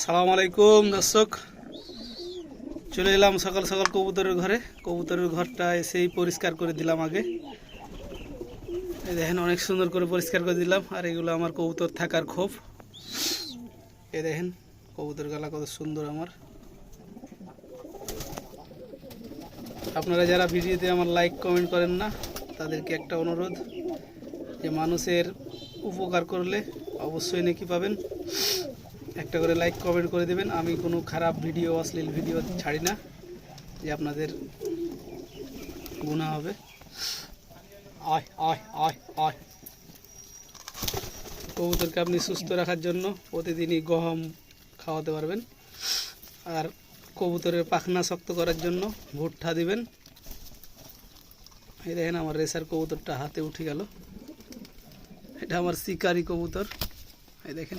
সালাম আলাইকুম দর্শক। চলে এলাম সকাল সকাল কবুতরের ঘরে। কবুতরের ঘরটা এসেই পরিষ্কার করে দিলাম আগে। দেখেন, অনেক সুন্দর করে পরিষ্কার করে দিলাম। আর এগুলো আমার কবুতর থাকার ক্ষোভ। এ দেখেন, কবুতর গালা কত সুন্দর আমার। আপনারা যারা ভিডিওতে আমার লাইক কমেন্ট করেন না, তাদেরকে একটা অনুরোধ যে মানুষের উপকার করলে অবশ্যই নাকি পাবেন। একটা করে লাইক কমেন্ট করে দেবেন। আমি কোনো খারাপ ভিডিও অশ্লীল ভিডিও ছাড়ি না, যে আপনাদের গুণা হবে। কবুতরকে আপনি সুস্থ রাখার জন্য প্রতিদিনই গহম খাওয়াতে পারবেন। আর কবুতরের পাখনা শক্ত করার জন্য ভুট্টা দিবেন। এই দেখেন আমার রেসার কবুতরটা হাতে উঠে গেল। এটা আমার শিকারি কবুতর। এই দেখেন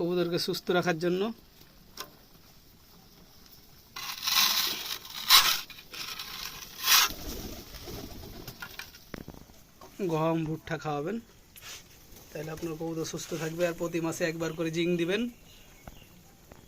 কবুতরকে সুস্থ রাখার জন্য। গম, ভুট্টা খাওয়াবেন। তাহলে আপনার কবুতর সুস্থ থাকবে আর প্রতি মাসে একবার করে জিং দিবেন।